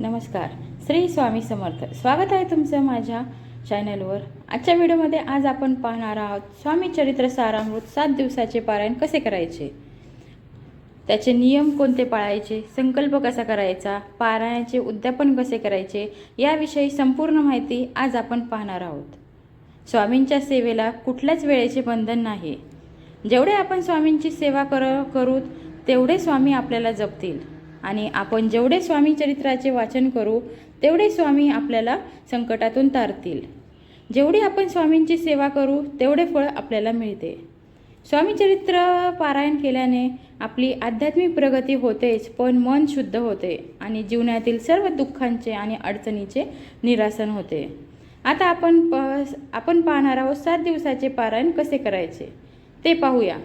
नमस्कार. श्री स्वामी समर्थ. स्वागत आहे तुमचं माझ्या चॅनलवर आजच्या व्हिडिओमध्ये आज आपण पाहणार आहोत स्वामी चरित्र सारामृत सात दिवसाचे पारायण कसे करायचे? त्याचे नियम कोणते पाळायचे? संकल्प कसा करायचा? पारायणाचे उद्यापन कसे करायचे? याविषयी संपूर्ण माहिती आज आपण पाहणार आहोत. स्वामींच्या सेवेला कुठल्याच वेळेचे बंधन नाही. जेवढे आपण स्वामींची सेवा कर करू तेवढे स्वामी आपल्याला जपतील. आणि आपण जेवढे स्वामी चरित्राचे वाचन करू तेवढे स्वामी आपल्याला संकटातून तारतील. जेवढी आपण स्वामींची सेवा करू तेवढे फळ आपल्याला मिळते. स्वामीचरित्र पारायण केल्याने आपली आध्यात्मिक प्रगती होतेच पण मन शुद्ध होते आणि जीवनातील सर्व दुःखांचे आणि अडचणीचे निरासन होते. आता आपण प आपण पाहणार आहोत सात दिवसाचे पारायण कसे करायचे? ते पाहूया.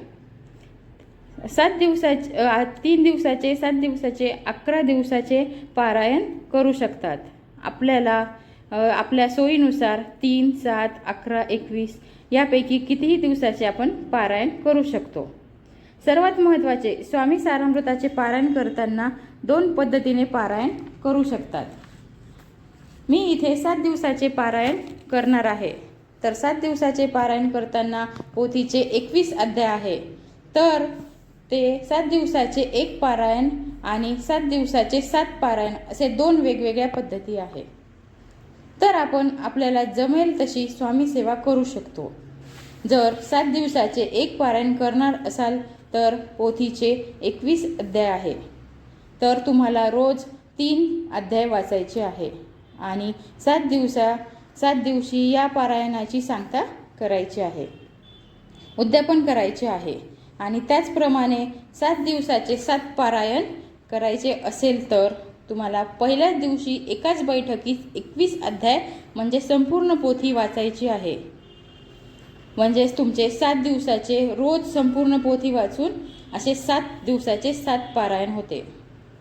सात दिवसाचे तीन दिवसाचे सात दिवसाचे अकरा दिवसाचे पारायण करू शकतात. आपल्याला आपल्या सोयीनुसार तीन सात अकरा एकवीस यापैकी कितीही दिवसाचे आपण पारायण करू शकतो. सर्वात महत्त्वाचे स्वामी सारामृताचे पारायण करताना दोन पद्धतीने पारायण करू शकतात. मी इथे सात दिवसाचे पारायण करणार आहे. तर सात दिवसाचे पारायण करताना पोथीचे एकवीस अध्याय आहे. तर ते सात दिवसाचे एक पारायण आणि सात दिवसाचे सात पारायण असे दोन वेगवेगळ्या पद्धती आहे तर आपण आपल्याला जमेल तशी स्वामी सेवा करू शकतो. जर सात दिवसाचे एक पारायण करणार असाल तर पोथीचे एकवीस अध्याय आहे. तर तुम्हाला रोज तीन अध्याय वाचायचे आहे आणि सात दिवसा सात दिवशी या पारायणाची सांगता करायची आहे. उद्यापन करायचे आहे. आणि त्याचप्रमाणे सात दिवसाचे सात पारायण करायचे असेल तर तुम्हाला पहिल्याच दिवशी एकाच बैठकीत एकवीस अध्याय म्हणजे संपूर्ण पोथी वाचायची आहे. म्हणजेच तुमचे सात दिवसाचे रोज संपूर्ण पोथी वाचून असे सात दिवसाचे सात पारायण होते.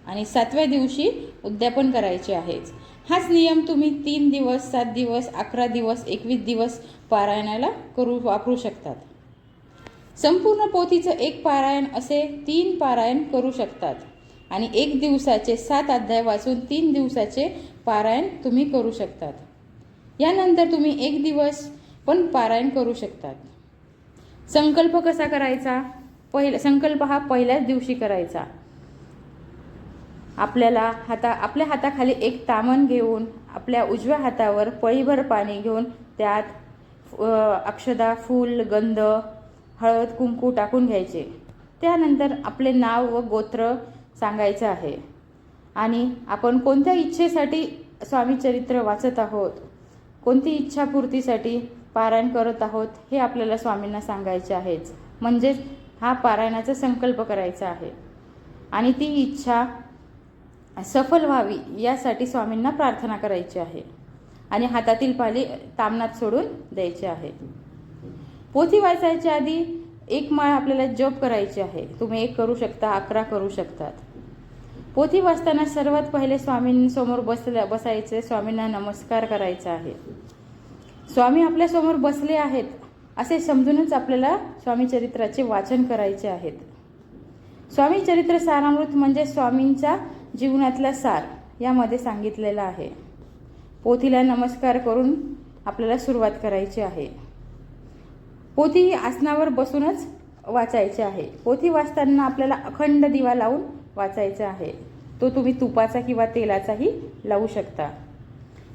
आणि सातव्या दिवशी उद्यापन करायचे आहेच. हाच नियम तुम्ही तीन दिवस सात दिवस अकरा दिवस एकवीस दिवस पारायणाला करू वापरू शकतात. संपूर्ण पोथीचं एक पारायण असे तीन पारायण करू शकतात. आणि एक दिवसाचे सात अध्याय वाचून तीन दिवसाचे पारायण तुम्ही करू शकतात. यानंतर तुम्ही एक दिवस पण पारायण करू शकतात. संकल्प कसा करायचा? पहिला संकल्प हा पहिल्याच दिवशी करायचा. आपल्याला हाता आपल्या हाताखाली एक तामण घेऊन आपल्या उजव्या हातावर पळीभर पाणी घेऊन त्यात अक्षदा फूल गंध हळद कुंकू टाकून घ्यायचे. त्यानंतर आपले नाव व गोत्र सांगायचं आहे. आणि आपण कोणत्या इच्छेसाठी स्वामी चरित्र वाचत आहोत? कोणती इच्छापूर्तीसाठी पारायण करत आहोत? हे आपल्याला स्वामींना सांगायचे आहेच म्हणजेच हा पारायणाचा संकल्प करायचा आहे. आणि ती इच्छा सफल व्हावी यासाठी स्वामींना प्रार्थना करायची आहे. आणि हातातील पाली तामनात सोडून द्यायचे आहे पोथी वाचायच्या आधी एक माळ आपल्याला जप करायची आहे. तुम्ही एक करू शकता अकरा करू शकतात. पोथी वाचताना सर्वात पहिले स्वामींसमोर बसल्या बसायचे. स्वामींना नमस्कार करायचा आहे. स्वामी आपल्यासमोर बसले आहेत असे समजूनच आपल्याला स्वामी चरित्राचे वाचन करायचे आहेत. स्वामी चरित्र सारामृत म्हणजे स्वामींचा जीवनातला सार यामध्ये सांगितलेला आहे. पोथीला नमस्कार करून आपल्याला सुरुवात करायची आहे. पोथी ही आसनावर बसूनच वाचायची आहे. पोथी वाचताना आपल्याला अखंड दिवा लावून वाचायचा आहे. तो तुम्ही तुपाचा किंवा तेलाचाही लावू शकता.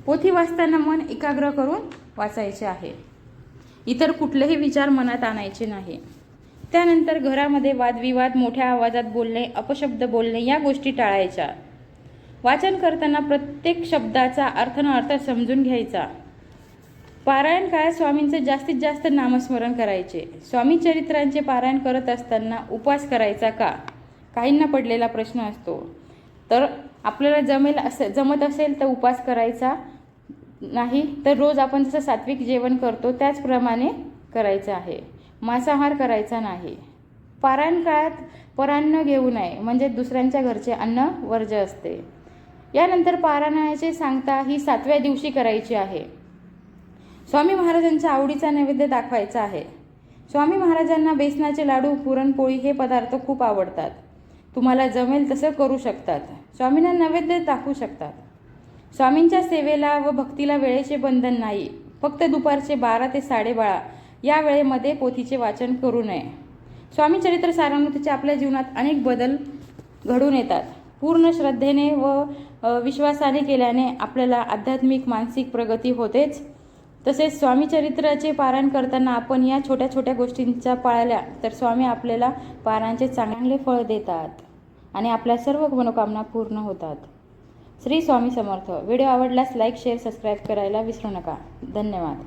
पोथी वाचताना मन एकाग्र करून वाचायचे आहे. इतर कुठलेही विचार मनात आणायचे नाही. त्यानंतर घरामध्ये वादविवाद मोठ्या आवाजात बोलणे अपशब्द बोलणे या गोष्टी टाळायच्या. वाचन करताना प्रत्येक शब्दाचा अर्थ न अर्थ समजून घ्यायचा. पारायण काळात स्वामींचं जास्तीत जास्त नामस्मरण करायचे. स्वामी चरित्रांचे पारायण करत असताना उपवास करायचा का? काहींना पडलेला प्रश्न असतो. तर आपल्याला जमेल असे जमत असेल तर उपवास करायचा. नाही तर रोज आपण जसं सात्विक जेवण करतो त्याचप्रमाणे करायचं आहे. मांसाहार करायचा नाही. पारायण काळात परान्न घेऊ नये म्हणजे दुसऱ्यांच्या घरचे अन्न वर्ज्य असते. यानंतर पारायणाचे सांगता ही सातव्या दिवशी करायची आहे. स्वामी महाराजांच्या आवडीचा नैवेद्य दाखवायचा आहे. स्वामी महाराजांना बेसनाचे लाडू पुरणपोळी हे पदार्थ खूप आवडतात. तुम्हाला जमेल तसं करू शकतात. स्वामींना नैवेद्य दाखवू शकतात. स्वामींच्या सेवेला व भक्तीला वेळेचे बंधन नाही. फक्त दुपारचे बारा ते साडेबारा या वेळेमध्ये पोथीचे वाचन करू नये. स्वामी चरित्र सारामृतीचे आपल्या जीवनात अनेक बदल घडून येतात. पूर्ण श्रद्धेने व विश्वासाने केल्याने आपल्याला आध्यात्मिक मानसिक प्रगती होतेच. तसेच स्वामी चरित्राचे पारायण करताना आपण या छोट्या छोट्या गोष्टींचा पाळल्या तर स्वामी आपल्याला पारायणचे चांगले फळ देतात आणि आपल्या सर्व मनोकामना पूर्ण होतात. श्री स्वामी समर्थ. व्हिडिओ आवडल्यास लाईक शेअर सबस्क्राईब करायला विसरू नका. धन्यवाद.